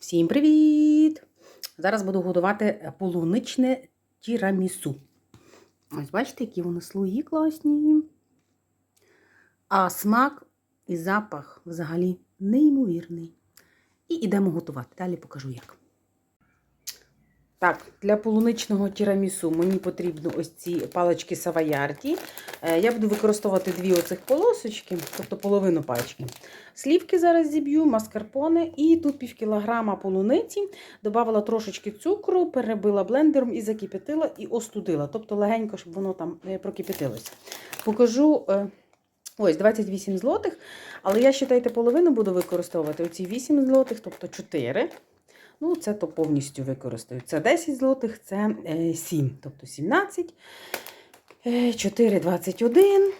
Всім привіт! Зараз буду готувати полуничне тірамісу. Ось бачите, які вони слої класні. А смак і запах взагалі неймовірний. І йдемо готувати. Далі покажу як. Так, для полуничного тірамісу мені потрібно ось ці палички саваярді. Е, Я буду використовувати дві оцих полосочки, тобто половину пачки. Слівки зараз зіб'ю, маскарпоне і тут пів кілограма полуниці. Добавила трошечки цукру, перебила блендером і закипятила, і остудила. Тобто легенько, щоб воно там е, прокипятилося. Покажу. е, Ось 28 злотих, але я вважайте, половину буду використовувати оці 8 злотих, тобто 4. Ну, це то повністю використаю. Це 10 злотих, це е, 7, тобто 17, е, 4, 21.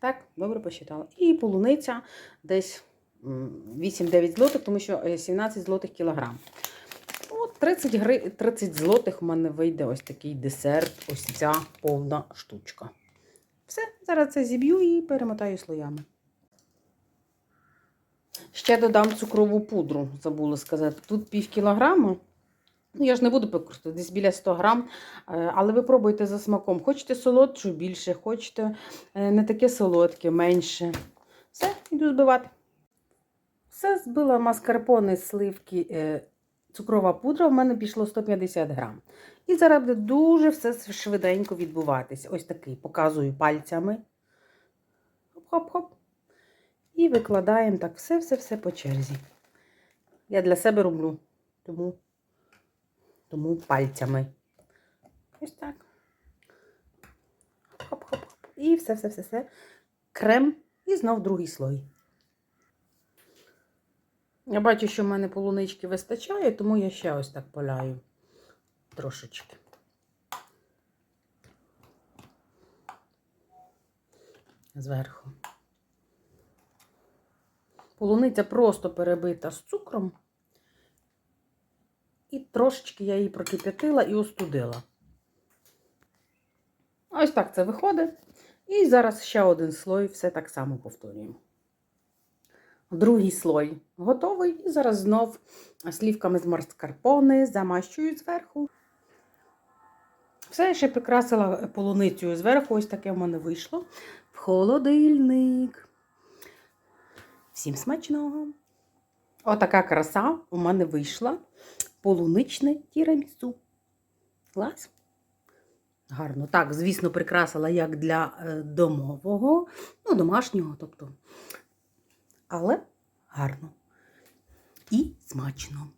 Так, добре посчитала. І полуниця десь 8-9 злотих, тому що е, 17 злотих кілограм. От 30, гри... 30 злотих у мене вийде ось такий десерт, ось ця повна штучка. Все, зараз це зіб'ю і перемотаю слоями. Ще додам цукрову пудру, забула сказати. Тут пів кілограма. Ну, я ж не буду використовувати, десь біля 100 грам. Е, Але ви пробуйте за смаком. Хочете солодшу більше, хочете е, не таке солодке, менше. Все, йду збивати. Все збила маскарпоне, сливки, е, цукрова пудра. В мене пішло 150 грам. І зараз буде дуже все швиденько відбуватися. Ось такий показую пальцями. Хоп-хоп-хоп. І викладаємо так все-все-все по черзі. Я для себе роблю, тому, тому пальцями. Ось так. Хоп-хоп-хоп. І все-все-все-все. Крем і знов другий слой. Я бачу, що в мене полунички вистачає, тому я ще ось так поляю трошечки. Зверху. Полуниця просто перебита з цукром. І трошечки я її прокип'ятила і остудила. Ось так це виходить. І зараз ще один слой, все так само повторюємо. Другий слой готовий. І зараз знов слівками з маскарпоне замащую зверху. Все, ще прикрасила полуницю зверху. Ось таке в мене вийшло. В холодильник. Всім смачного! Отака краса у мене вийшла. Полуничне тірамісу. Клас. Гарно. Так, звісно, прикрасила як для е, домового, ну, домашнього, тобто. Але гарно. І смачно.